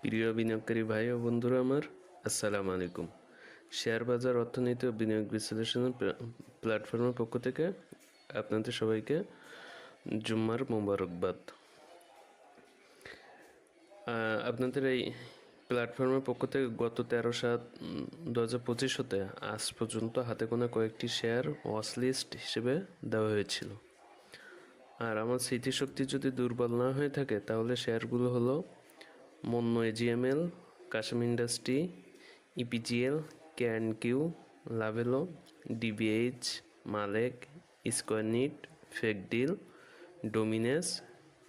প্রিয় বিনিয়োগকারী ভাই ও বন্ধুরা আমার, আসসালামু আলাইকুম। শেয়ার বাজার, অর্থনীতি ও বিনিয়োগ বিশ্লেষণ প্লা- প্ল্যাটফর্মের পক্ষ থেকে আপনাদের সবাইকে জুম্মার মোবারকবাদ। আপনাদের এই প্ল্যাটফর্মের পক্ষ থেকে গত তেরো সাত দু হাজার পঁচিশ হতে আজ পর্যন্ত হাতে গোনা কয়েকটি শেয়ার ওয়াচ লিস্ট হিসেবে দেওয়া হয়েছিল। আর আমার স্মৃতিশক্তি যদি দুর্বল না হয়ে থাকে, তাহলে শেয়ারগুলো হলো মন্য এজিএমএল কাশ্মীর ইন্ডাস্ট্রি ইপিজিএল ক্যান কিউ লাভেলো ডিবিএইচ মালেক স্কোয়ারনিট ফেকডিল ডোমিনেস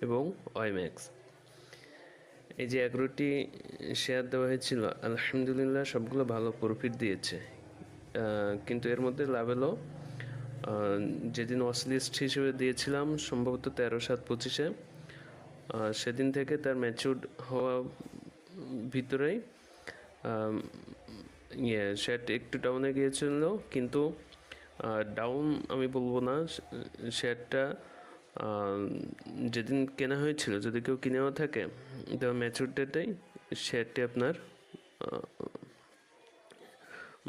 এবং ওয়াইম্যাক্স এই যে এগারোটি শেয়ার দেওয়া হয়েছিল, আলহামদুলিল্লাহ সবগুলো ভালো প্রফিট দিয়েছে। কিন্তু এর মধ্যে লাভেলো যেদিন অসলিস্ট হিসেবে দিয়েছিলাম, সম্ভবত তেরো সাত পঁচিশে। সেদিন থেকে তার ম্যাচিউর হওয়া ভিতরেই ইয়ে শেয়ারটা একটু ডাউনে গিয়েছিল, কিন্তু ডাউন আমি বলব না শেয়ারটা যেদিন কেনা হয়েছিল, যদি কেউ কিনেও থাকে দেওয়া ম্যাচিউর ডেটেই শেয়ারটি আপনার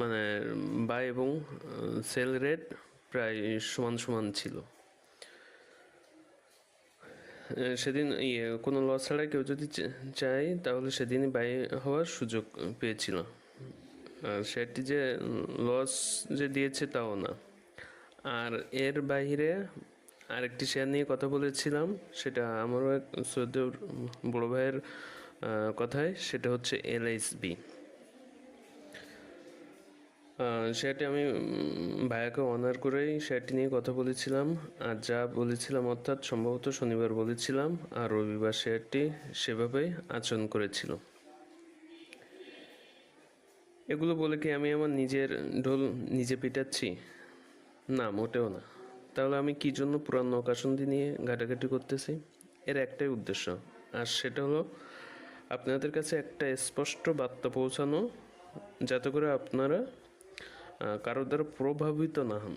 মানে বাই এবং সেল রেট প্রায় সমান সমান ছিল। সেদিন ইয়ে কোনো লস ছাড়া কেউ যদি চায়, তাহলে সেদিনই বাই হওয়ার সুযোগ পেয়েছিল। আর সেটি যে লস যে দিয়েছে তাও না। আর এর বাইরে আরেকটি শেয়ার নিয়ে কথা বলেছিলাম, সেটা আমারও এক সৌদি বড় ভাইয়ের কথায়, সেটা হচ্ছে এলআইসবি সেটি আমি ভাইয়াকে অনার করেই সেটি নিয়ে কথা বলেছিলাম। আর যা বলেছিলাম অর্থাৎ সম্ভবত শনিবার বলেছিলাম, আর রবিবার শেয়ারটি সেভাবেই আচরণ করেছিল। এগুলো বলে কি আমি আমার নিজের ঢোল নিজে পিটাচ্ছি? না, মোটেও না। তাহলে আমি কি জন্য পুরান নৌকাসন্ধি নিয়ে ঘাটাঘাটি করতেছি? এর একটাই উদ্দেশ্য। আর সেটা হলো, আপনাদের কাছে একটা স্পষ্ট বার্তা পৌঁছানো, যাতে করে আপনারা কারোর দ্বারা প্রভাবিত না হন।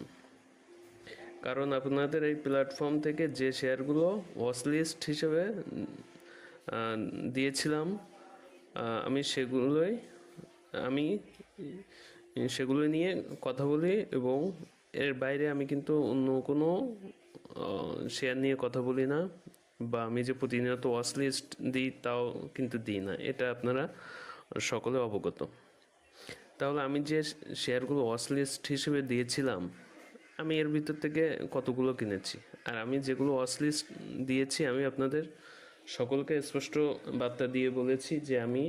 কারণ আপনাদের এই প্ল্যাটফর্ম থেকে যে শেয়ারগুলো ওয়াচ লিস্ট হিসেবে দিয়েছিলাম আমি সেগুলোই, আমি সেগুলো নিয়ে কথা বলি এবং এর বাইরে আমি কিন্তু অন্য কোনো শেয়ার নিয়ে কথা বলি না বা আমি যে প্রতিনিয়ত ওয়াচ লিস্ট দিই তাও কিন্তু দিই না। এটা আপনারা সকলে অবগত। তাহলে আমি যে শেয়ারগুলো ওয়াচ লিস্ট হিসেবে দিয়েছিলাম, আমি এর ভিতর থেকে কতগুলো কিনেছি। আর আমি যেগুলো ওয়াচ লিস্ট দিয়েছি, আমি আপনাদের সকলকে স্পষ্ট বার্তা দিয়ে বলেছি যে আমি,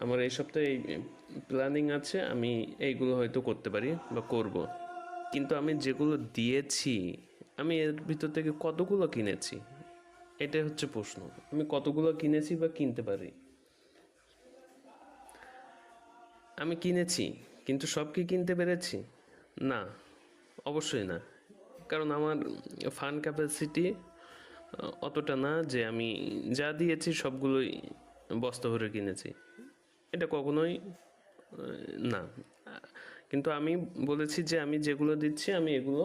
আমার এই সপ্তাহে এই প্ল্যানিং আছে, আমি এইগুলো হয়তো করতে পারি বা করব। কিন্তু আমি যেগুলো দিয়েছি, আমি এর ভিতর থেকে কতগুলো কিনেছি? এটাই হচ্ছে প্রশ্ন। আমি কতগুলো কিনেছি বা কিনতে পারি? আমি কিনেছি, কিন্তু সব কি কিনতে পেরেছি? না, অবশ্যই না। কারণ আমার ফান্ড ক্যাপাসিটি অতটা না যে আমি যা দিয়েছি সবগুলোই বস্তা ভরে কিনেছি। এটা কখনোই না। কিন্তু আমি বলেছি যে আমি যেগুলো দিচ্ছি, আমি এগুলো,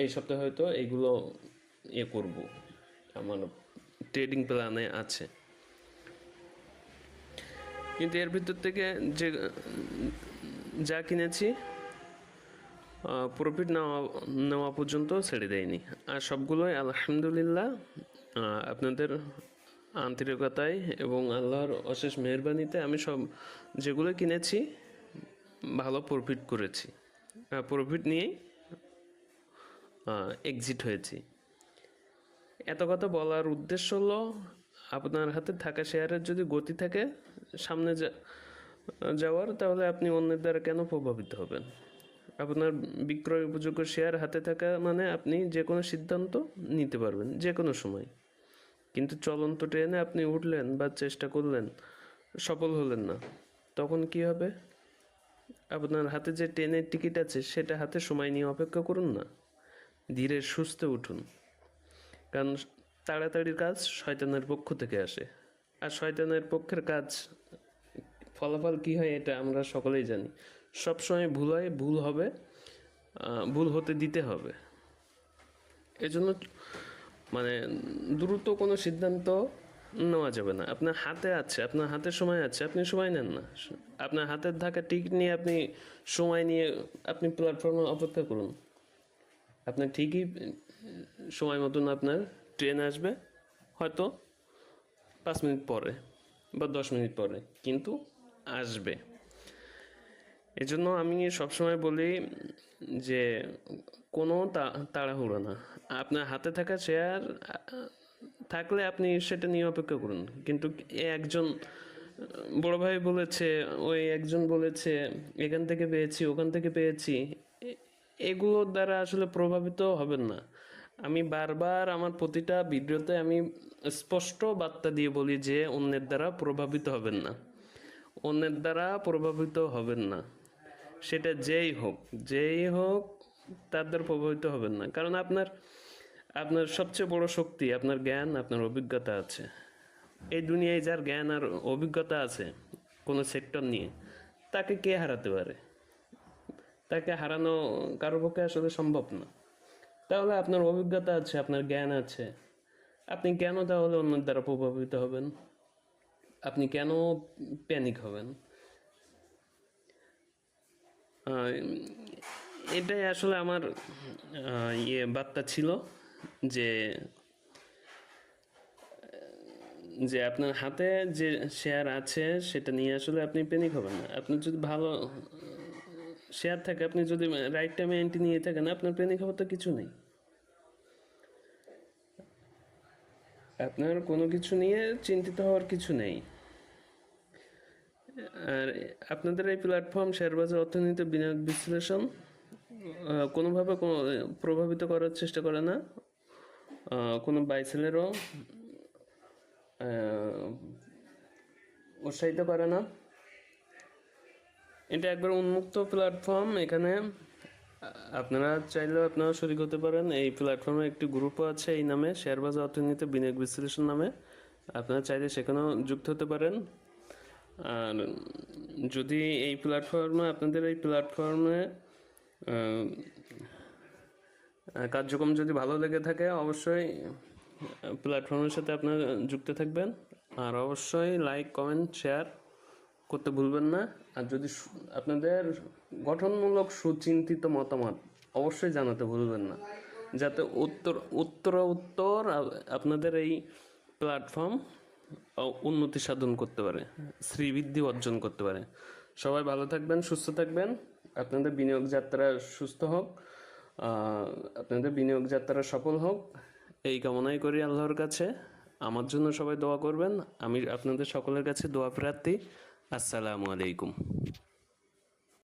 এই সপ্তাহে হয়তো এগুলো ইয়ে করব। আমার ট্রেডিং প্ল্যানে আছে। কিন্তু এর ভিতর থেকে যে, যা কিনেছি প্রফিট নেওয়া নেওয়া পর্যন্ত ছেড়ে দেয়নি। আর সবগুলোই আলহামদুলিল্লাহ আপনাদের আন্তরিকতায় এবং আল্লাহর অশেষ মেহরবানিতে আমি সব যেগুলো কিনেছি, ভালো প্রফিট করেছি। প্রফিট নিয়েই এক্সিট হয়েছি। এত কথা বলার উদ্দেশ্য হলো আপনার হাতে থাকা শেয়ারের যদি গতি থাকে সামনে যাওয়ার, তাহলে আপনি অন্যের দ্বারা কেন প্রভাবিত হবেন? আপনার বিক্রয় উপযোগ্য শেয়ার হাতে থাকা মানে আপনি যে কোনো সিদ্ধান্ত নিতে পারবেন, যে কোনো সময়। কিন্তু চলন্ত ট্রেনে আপনি উঠলেন বা চেষ্টা করলেন, সফল হলেন না, তখন কি হবে? আপনার হাতে যে ট্রেনের টিকিট আছে, সেটা হাতে সময় নিয়ে অপেক্ষা করুন না। ধীরে সুস্থে উঠুন। কারণ তাড়াতাড়ির কাজ শয়তানের পক্ষ থেকে আসে। আর শয়তানের পক্ষের কাজ, ফলাফল কি হয় এটা আমরা সকলেই জানি। সবসময় ভুল হয় ভুল হবে ভুল হতে দিতে হবে। এজন্য মানে দ্রুত কোনো সিদ্ধান্ত নেওয়া যাবে না। আপনার হাতে আছে, আপনার হাতে সময় আছে, আপনি সময় নেন না। আপনার হাতের ধাক্কা টিকিট নিয়ে আপনি সময় নিয়ে আপনি প্ল্যাটফর্মে অপেক্ষা করুন। আপনার ঠিকই সময় মতন আপনার ট্রেন আসবে হয়তো পাঁচ মিনিট পরে বা দশ মিনিট পরে, কিন্তু আসবে। এজন্য আমি সবসময় বলি যে কোনো তাড়াহুড়ো না। আপনার হাতে থাকা চেয়ার থাকলে আপনি সেটা নিয়ে অপেক্ষা করুন। কিন্তু একজন, বড় ভাই বলেছে, ওই একজন বলেছে, এখান থেকে পেয়েছি, ওখান থেকে পেয়েছি। এগুলোর দ্বারা আসলে প্রভাবিত হবেন না। আমি বারবার আমার প্রতিটা ভিডিওতে আমি স্পষ্ট বার্তা দিয়ে বলি যে অন্যের দ্বারা প্রভাবিত হবেন না। অন্যের দ্বারা প্রভাবিত হবেন না। সেটা যেই হোক যেই হোক তার দ্বারা প্রভাবিত হবেন না। কারণ আপনার আপনার সবচেয়ে বড় শক্তি, আপনার জ্ঞান, আপনার অভিজ্ঞতা আছে। এই দুনিয়ায় যার জ্ঞান আর অভিজ্ঞতা আছে, কোনো সেক্টর নিয়ে, তাকে কে হারাতে পারে? তাকে হারানো কারও পক্ষে আসলে সম্ভব না। তাহলে আপনার অভিজ্ঞতা আছে, আপনার জ্ঞান আছে। আপনি কেন তাহলে অন্যের দ্বারা প্রভাবিত হবেন? আপনি কেন প্যানিক হবেন? এটাই আসলে আমার ইয়ে বার্তা ছিল যে যে আপনার হাতে যে শেয়ার আছে, সেটা নিয়ে আসলে আপনি প্যানিক হবেন না। আপনি যদি ভালো শেয়ার থাকে, আপনি যদি রাইট টাইমে এন্ট্রি নিয়ে থাকেন, আপনার প্যানিক হওয়ার তো কিছু নেই। আপনার কোনো কিছু নিয়ে চিন্তিত হওয়ার কিছু নেই। আর আপনাদের এই প্ল্যাটফর্ম শেয়ারবাজার অর্থনীতি, বিনিয়োগ, বিশ্লেষণ কোনোভাবে কোনো প্রভাবিত করার চেষ্টা করে না। কোনো বাইসেলেরও উৎসাহিত করে না। এটা একবার উন্মুক্ত প্ল্যাটফর্ম এখানে আপনারা চাইলেও আপনারা শরিক হতে পারেন। এই প্ল্যাটফর্মে একটি গ্রুপও আছে এই নামে শেয়ারবাজার অর্থনীতি বিনিয়োগ বিশ্লেষণ নামে। আপনারা চাইলে সেখানেও যুক্ত হতে পারেন। আর যদি এই প্ল্যাটফর্মে আপনাদের এই প্ল্যাটফর্মে কার্যক্রম যদি ভালো লেগে থাকে, অবশ্যই প্ল্যাটফর্মের সাথে আপনারা যুক্ত থাকবেন। আর অবশ্যই লাইক কমেন্ট শেয়ার করতে ভুলবেন না। আর যদি আপনাদের গঠনমূলক সুচিন্তিত মতামত, অবশ্যই জানাতে ভুলবেন না। যাতে উত্তর উত্তর উত্তর আপনাদের এই প্ল্যাটফর্ম উন্নতি সাধন করতে পারে, শ্রীবৃদ্ধি অর্জন করতে পারে। সবাই ভালো থাকবেন, সুস্থ থাকবেন। আপনাদের বিনিয়োগ যাত্রা সুস্থ হোক। আপনাদের বিনিয়োগ যাত্রা সফল হোক। এই কামনাই করি আল্লাহর কাছে। আমার জন্য সবাই দোয়া করবেন। আমি আপনাদের সকলের কাছে দোয়া প্রার্থী। আসসালামু আলাইকুম।